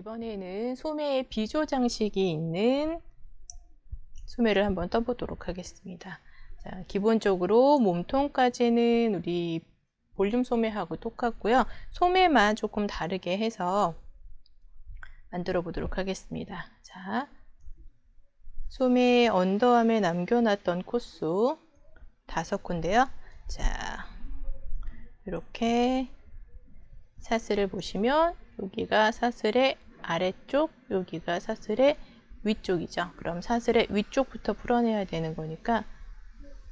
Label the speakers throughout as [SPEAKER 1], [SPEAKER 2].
[SPEAKER 1] 이번에는 소매에 비조 장식이 있는 소매를 한번 떠보도록 하겠습니다. 자, 기본적으로 몸통까지는 우리 볼륨 소매하고 똑같고요. 소매만 조금 다르게 해서 만들어 보도록 하겠습니다. 자, 소매 언더암에 남겨놨던 코수 다섯 코인데요. 자, 이렇게 사슬을 보시면 여기가 사슬의 아래쪽, 여기가 사슬의 위쪽이죠. 그럼 사슬의 위쪽부터 풀어내야 되는 거니까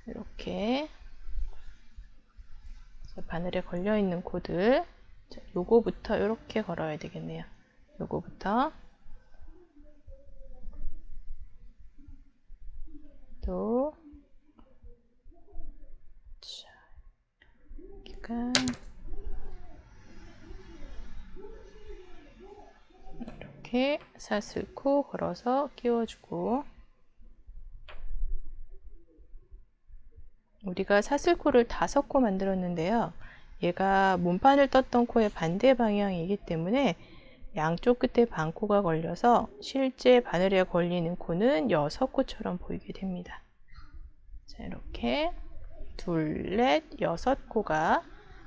[SPEAKER 1] 이렇게 바늘에 걸려 있는 코들 자, 요거부터 이렇게 걸어야 되겠네요. 요거부터 또 자, 여기가 이렇게 사슬코 걸어서 끼워주고 우리가 사슬코를 다섯 코 만들었는데요. 얘가 몸판을 떴던 코의 반대 방향이기 때문에 양쪽 끝에 반코가 걸려서 실제 바늘에 걸리는 코는 여섯 코처럼 보이게 됩니다. 자, 이렇게 둘, 넷, 여섯 코가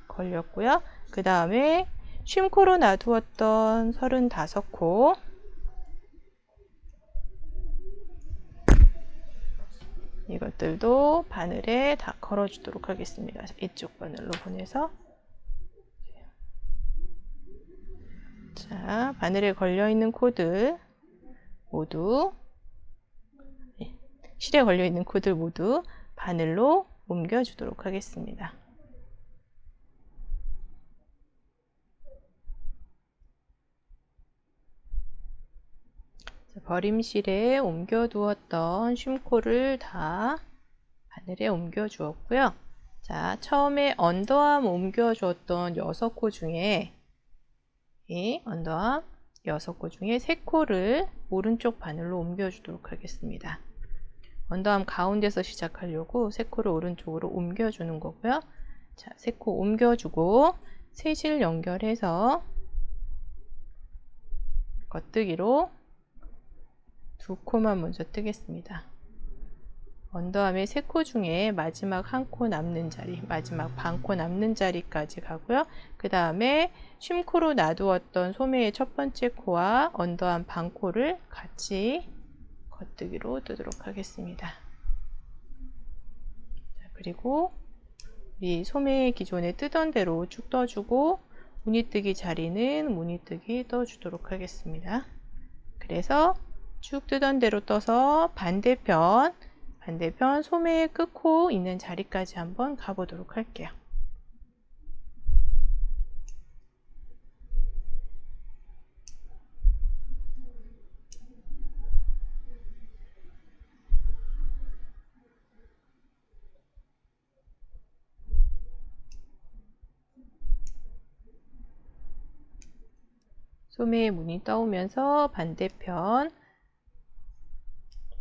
[SPEAKER 1] 걸렸고요. 그 다음에 쉼코로 놔두었던 35코 이것들도 바늘에 다 걸어주도록 하겠습니다. 이쪽 바늘로 보내서 자 바늘에 걸려있는 코들 모두 예, 실에 걸려있는 코들 모두 바늘로 옮겨주도록 하겠습니다. 버림실에 옮겨두었던 쉼코를 다 바늘에 옮겨주었고요. 자, 처음에 언더암 옮겨주었던 6코 중에 이 언더암 6코 중에 3코를 오른쪽 바늘로 옮겨주도록 하겠습니다. 언더암 가운데서 시작하려고 3코를 오른쪽으로 옮겨주는 거고요. 자, 3코 옮겨주고 셋을 연결해서 겉뜨기로 두 코만 먼저 뜨겠습니다. 언더암의 세 코 중에 마지막 한 코 남는 자리, 마지막 반 코 남는 자리까지 가고요. 그 다음에 쉼코로 놔두었던 소매의 첫 번째 코와 언더암 반 코를 같이 겉뜨기로 뜨도록 하겠습니다. 자, 그리고 이 소매 기존에 뜨던 대로 쭉 떠주고 무늬뜨기 자리는 무늬뜨기 떠주도록 하겠습니다. 그래서 쭉 뜨던 대로 떠서 반대편 반대편 소매의 끝코 있는 자리까지 한번 가보도록 할게요. 소매의 무늬 떠오면서 반대편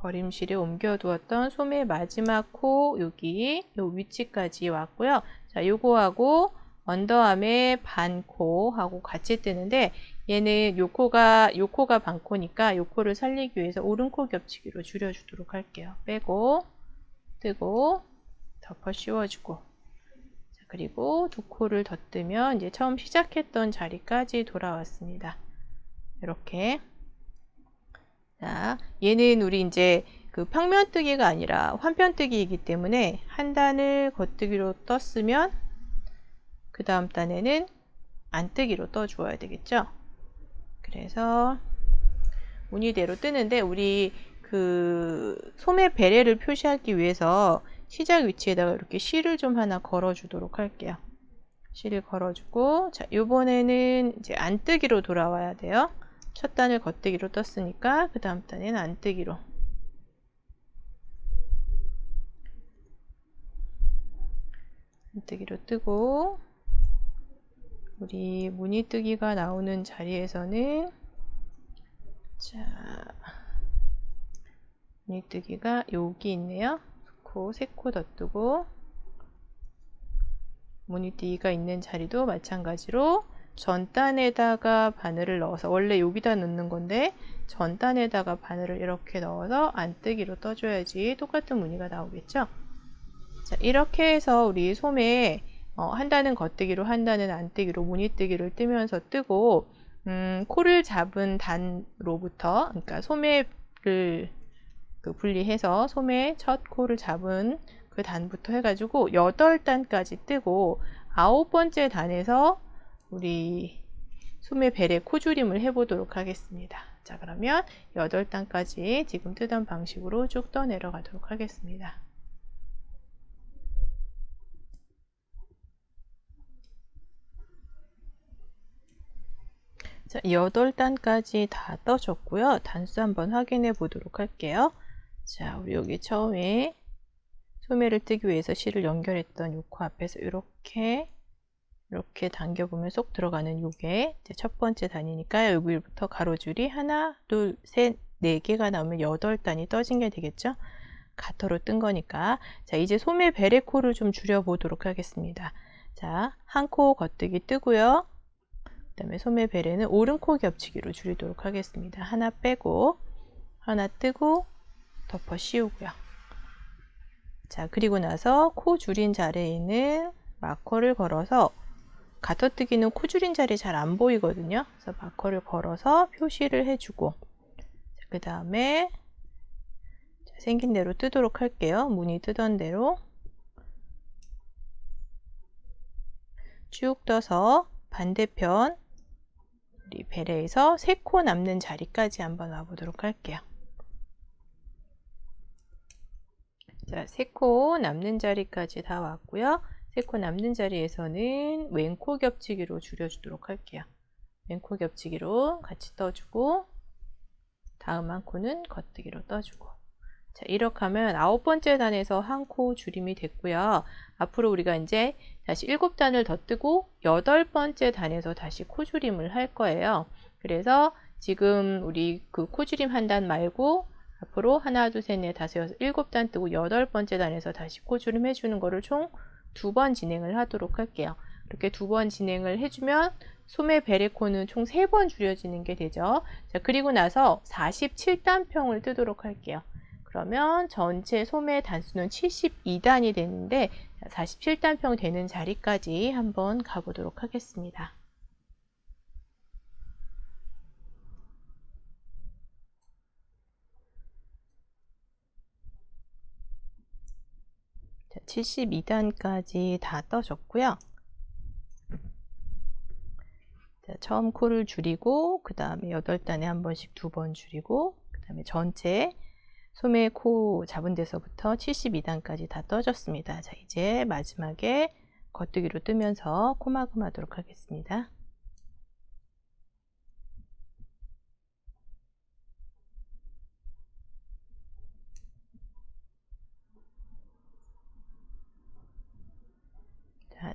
[SPEAKER 1] 버림실에 옮겨두었던 소매 마지막 코 여기 요 위치까지 왔고요. 자, 요거하고 언더암의 반코하고 같이 뜨는데 얘는 요 코가 요 코가 반코니까 요 코를 살리기 위해서 오른코 겹치기로 줄여주도록 할게요. 빼고 뜨고 덮어 씌워주고 자, 그리고 두 코를 더 뜨면 이제 처음 시작했던 자리까지 돌아왔습니다. 이렇게 자, 얘는 우리 이제 그 평면뜨기가 아니라 환편뜨기이기 때문에 한 단을 겉뜨기로 떴으면 그 다음 단에는 안뜨기로 떠주어야 되겠죠. 그래서 무늬대로 뜨는데 우리 그 소매 베레를 표시하기 위해서 시작 위치에다가 이렇게 실을 좀 하나 걸어주도록 할게요. 실을 걸어주고 자 이번에는 이제 안뜨기로 돌아와야 돼요. 첫 단을 겉뜨기로 떴으니까 그 다음 단에는 안 뜨기로 안 뜨기로 뜨고 우리 무늬 뜨기가 나오는 자리에서는 자 무늬 뜨기가 여기 있네요. 코, 세코 더 뜨고 무늬 뜨기가 있는 자리도 마찬가지로 전단에다가 바늘을 넣어서 원래 여기다 넣는 건데 전단에다가 바늘을 이렇게 넣어서 안뜨기로 떠줘야지 똑같은 무늬가 나오겠죠. 자, 이렇게 해서 우리 소매 어, 한다는 겉뜨기로 한다는 안뜨기로 무늬뜨기를 뜨면서 뜨고 음, 코를 잡은 단로부터 그러니까 소매를 그 분리해서 소매 첫 코를 잡은 그 단부터 해가지고 여덟 단까지 뜨고 아홉 번째 단에서 우리 소매 벨의 코줄임을 해보도록 하겠습니다. 자 그러면 여덟 단까지 지금 뜨던 방식으로 쭉 떠 내려가도록 하겠습니다. 자, 8단까지 다 떠줬고요. 단수 한번 확인해 보도록 할게요. 자, 우리 여기 처음에 소매를 뜨기 위해서 실을 연결했던 요코 앞에서 이렇게 이렇게 당겨보면 쏙 들어가는 요게 첫 번째 단이니까 여기부터 가로줄이 하나, 둘, 셋, 네 개가 나오면 여덟 단이 떠진 게 되겠죠? 가터로 뜬 거니까 자 이제 소매 베레 코를 좀 줄여보도록 하겠습니다. 자, 한코 겉뜨기 뜨고요. 그 다음에 소매 베레는 오른코 겹치기로 줄이도록 하겠습니다. 하나 빼고 하나 뜨고 덮어 씌우고요. 자 그리고 나서 코 줄인 자리에는 마커를 걸어서 가터뜨기는 코 줄인 자리 잘 안 보이거든요. 그래서 마커를 걸어서 표시를 해주고 그 다음에 생긴 대로 뜨도록 할게요. 무늬 뜨던 대로 쭉 떠서 반대편 우리 베레에서 세코 남는 자리까지 한번 와보도록 할게요. 자, 세코 남는 자리까지 다 왔고요. 세코 남는 자리에서는 왼코 겹치기로 줄여주도록 할게요. 왼코 겹치기로 같이 떠주고 다음 한 코는 겉뜨기로 떠주고 자, 이렇게 하면 아홉 번째 단에서 한 코 줄임이 됐고요. 앞으로 우리가 이제 다시 일곱 단을 더 뜨고 여덟 번째 단에서 다시 코 줄임을 할 거예요. 그래서 지금 우리 그 코 줄임 한 단 말고 앞으로 하나, 둘, 셋, 넷, 다섯, 여섯, 일곱 단 뜨고 여덟 번째 단에서 다시 코 줄임 해주는 거를 총 두 번 진행을 하도록 할게요. 이렇게 두 번 진행을 해주면 소매 베레코는 총 세 번 줄여지는 게 되죠. 자, 그리고 나서 47단평을 뜨도록 할게요. 그러면 전체 소매 단수는 72단이 되는데 47단평 되는 자리까지 한번 가보도록 하겠습니다. 자, 72단까지 다 떠줬고요. 자, 처음 코를 줄이고 그 다음에 8단에 한 번씩 두 번 줄이고 그 다음에 전체 소매 코 잡은 데서부터 72단까지 다 떠졌습니다. 자, 이제 마지막에 겉뜨기로 뜨면서 코마금 하도록 하겠습니다.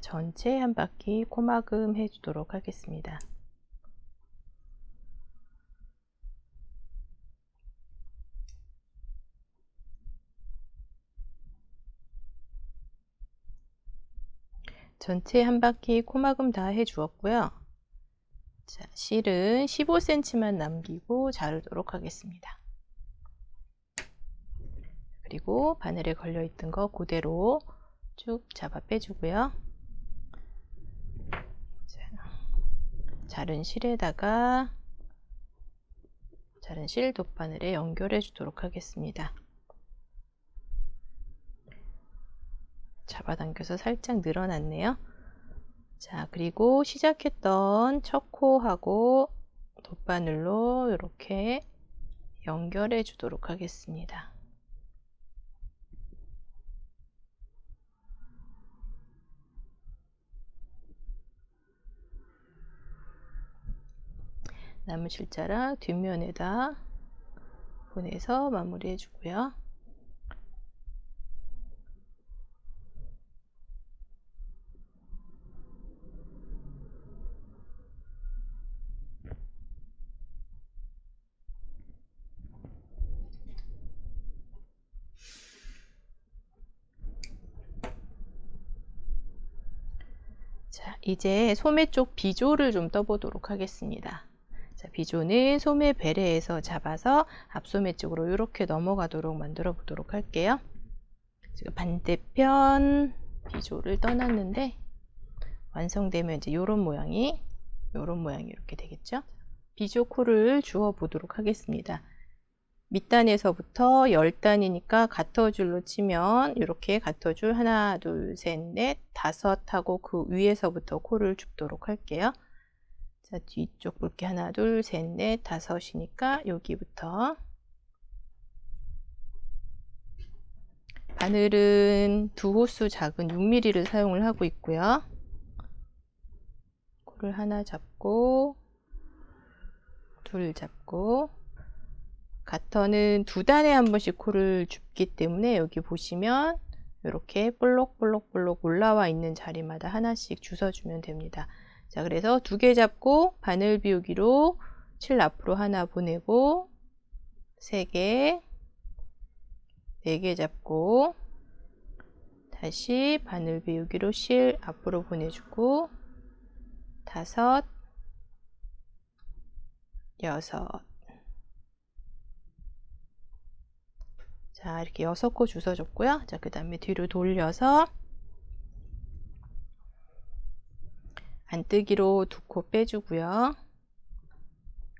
[SPEAKER 1] 전체 한 바퀴 코마금 해주도록 하겠습니다. 전체 한 바퀴 코막음 다 해주었고요. 자, 실은 15cm만 남기고 자르도록 하겠습니다. 그리고 바늘에 걸려있던 거 그대로 쭉 잡아 빼주고요. 자, 자른 실에다가 자른 실 돗바늘에 연결해 주도록 하겠습니다. 잡아당겨서 살짝 늘어났네요. 자, 그리고 시작했던 첫 코하고 돗바늘로 이렇게 연결해 주도록 하겠습니다. 남은 실자랑 뒷면에다 보내서 마무리 해주고요. 이제 소매 쪽 비조를 좀 떠보도록 하겠습니다. 자, 비조는 소매 베레에서 잡아서 앞소매 쪽으로 이렇게 넘어가도록 만들어 보도록 할게요. 지금 반대편 비조를 떠났는데 완성되면 이제 이런 모양이 이런 모양이 이렇게 되겠죠. 비조 코를 주어 보도록 하겠습니다. 밑단에서부터 10단이니까 가터줄로 치면 이렇게 가터줄 하나, 둘, 셋, 넷, 다섯 하고 그 위에서부터 코를 줍도록 할게요. 자, 뒤쪽 볼게 하나, 둘, 셋, 넷, 다섯이니까 여기부터 바늘은 두 호수 작은 6mm를 사용을 하고 있고요. 코를 하나 잡고 둘 잡고 가터는 두 단에 한 번씩 코를 줍기 때문에 여기 보시면 이렇게 볼록볼록볼록 올라와 있는 자리마다 하나씩 주워주면 됩니다. 자, 그래서 두 개 잡고 바늘 비우기로 칠 앞으로 하나 보내고 세 개, 네개 잡고 다시 바늘 비우기로 실 앞으로 보내주고 다섯, 여섯 자, 이렇게 여섯 코 주워줬고요. 자, 그 다음에 뒤로 돌려서 안뜨기로 두 코 빼주고요.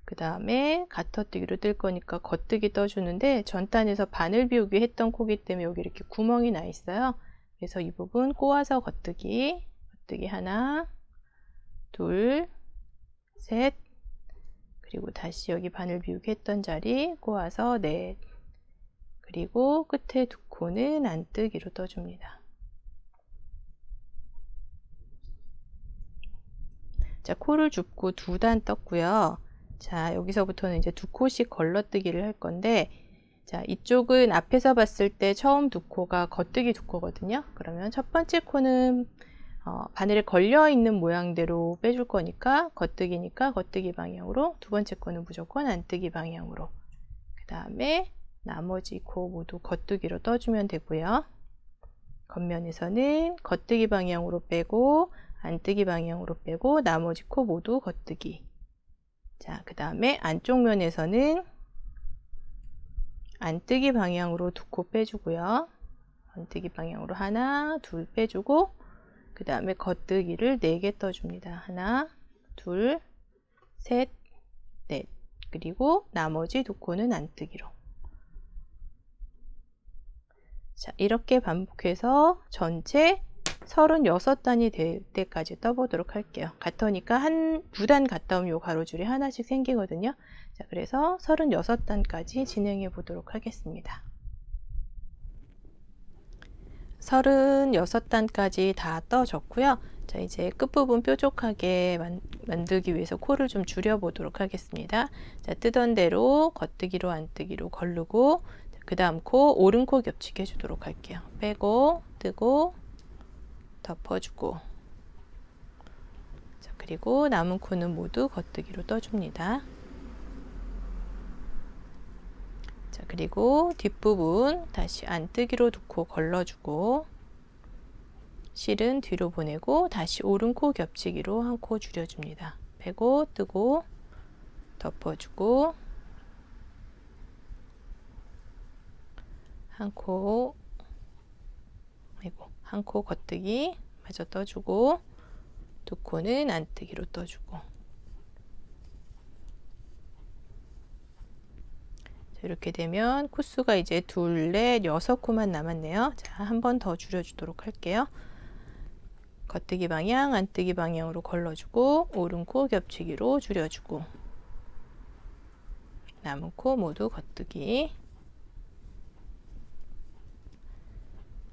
[SPEAKER 1] 그 다음에 가터뜨기로 뜰 거니까 겉뜨기 떠주는데 전단에서 바늘 비우기 했던 코기 때문에 여기 이렇게 구멍이 나 있어요. 그래서 이 부분 꼬아서 겉뜨기, 겉뜨기 하나, 둘, 셋, 그리고 다시 여기 바늘 비우기 했던 자리 꼬아서 넷, 그리고 끝에 두 코는 안뜨기로 떠줍니다. 자, 코를 줍고 두 단 떴고요. 자, 여기서부터는 이제 두 코씩 걸러뜨기를 할 건데, 자, 이쪽은 앞에서 봤을 때 처음 두 코가 겉뜨기 두 코거든요. 그러면 첫 번째 코는 어, 바늘에 걸려 있는 모양대로 빼줄 거니까 겉뜨기니까 겉뜨기 방향으로 두 번째 코는 무조건 안뜨기 방향으로 그 다음에 나머지 코 모두 겉뜨기로 떠주면 되고요. 겉면에서는 겉뜨기 방향으로 빼고 안뜨기 방향으로 빼고 나머지 코 모두 겉뜨기 자, 그 다음에 안쪽 면에서는 안뜨기 방향으로 두 코 빼주고요. 안뜨기 방향으로 하나, 둘 빼주고 그 다음에 겉뜨기를 4개 떠줍니다. 하나, 둘, 셋, 넷 그리고 나머지 두 코는 안뜨기로 자, 이렇게 반복해서 전체 36 단이 될 때까지 떠보도록 할게요. 같으니까 한두단 갔다 오면 요 가로줄이 하나씩 생기거든요. 자, 그래서 36단까지 진행해 보도록 하겠습니다. 36단까지 다 떠졌고요. 자, 이제 끝부분 뾰족하게 만, 만들기 위해서 코를 좀 줄여 보도록 하겠습니다. 자, 뜨던 대로 겉뜨기로 안뜨기로 걸르고 그 다음 코 오른 코 겹치게 해주도록 할게요. 빼고 뜨고 덮어주고 자, 그리고 남은 코는 모두 겉뜨기로 떠줍니다. 자, 그리고 뒷부분 다시 안뜨기로 두코 걸러주고 실은 뒤로 보내고 다시 오른 코 겹치기로 한 코 줄여줍니다. 빼고 뜨고 덮어주고 한 코, 아이고, 한 코 겉뜨기 마저 떠주고, 두 코는 안뜨기로 떠주고. 자, 이렇게 되면 코수가 이제 둘, 넷, 여섯 코만 남았네요. 자, 한 번 더 줄여주도록 할게요. 겉뜨기 방향, 안뜨기 방향으로 걸러주고, 오른 코 겹치기로 줄여주고, 남은 코 모두 겉뜨기.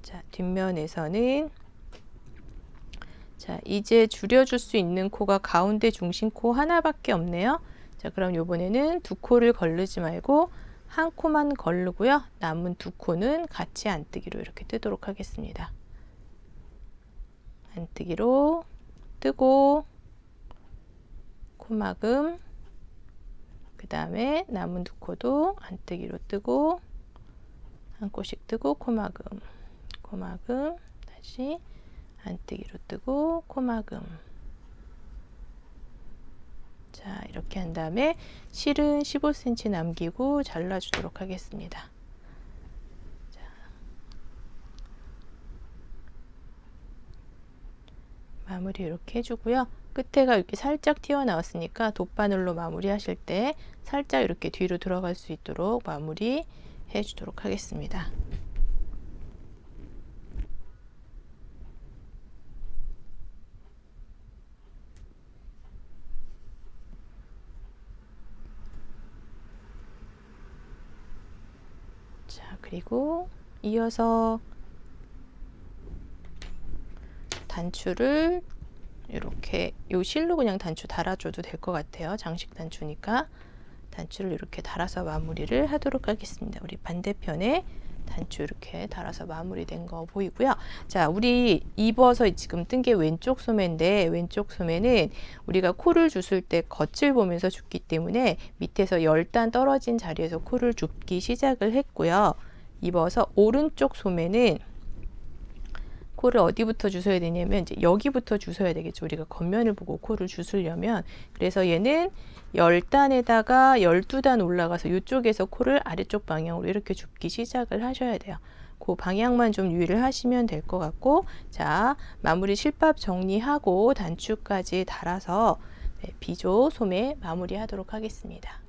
[SPEAKER 1] 자, 뒷면에서는 자, 이제 줄여줄 수 있는 코가 가운데 중심 코 하나밖에 없네요. 자, 그럼 요번에는 두 코를 걸르지 말고 한 코만 걸르고요. 남은 두 코는 같이 안뜨기로 이렇게 뜨도록 하겠습니다. 안뜨기로 뜨고 코막음 그 다음에 남은 두 코도 안뜨기로 뜨고 한 코씩 뜨고 코막음 코막음 다시 안뜨기로 뜨고 코막음 자 이렇게 한 다음에 실은 15cm 남기고 잘라주도록 하겠습니다. 자. 마무리 이렇게 해주고요. 끝에가 이렇게 살짝 튀어나왔으니까 돗바늘로 마무리 하실 때 살짝 이렇게 뒤로 들어갈 수 있도록 마무리 해주도록 하겠습니다. 자, 그리고 이어서 단추를 이렇게 요 실로 그냥 단추 달아줘도 될 것 같아요. 장식 단추니까 단추를 이렇게 달아서 마무리를 하도록 하겠습니다. 우리 반대편에 단추 이렇게 달아서 마무리된 거 보이고요. 자, 우리 입어서 지금 뜬 게 왼쪽 소매인데 왼쪽 소매는 우리가 코를 주술 때 겉을 보면서 줍기 때문에 밑에서 10단 떨어진 자리에서 코를 줍기 시작을 했고요. 입어서 오른쪽 소매는 코를 어디부터 주셔야 되냐면 이제 여기부터 주셔야 되겠죠. 우리가 겉면을 보고 코를 주술려면 그래서 얘는 10단에다가 12단 올라가서 이쪽에서 코를 아래쪽 방향으로 이렇게 줍기 시작을 하셔야 돼요. 그 방향만 좀 유의를 하시면 될 것 같고 자 마무리 실밥 정리하고 단추까지 달아서 네, 비조 소매 마무리 하도록 하겠습니다.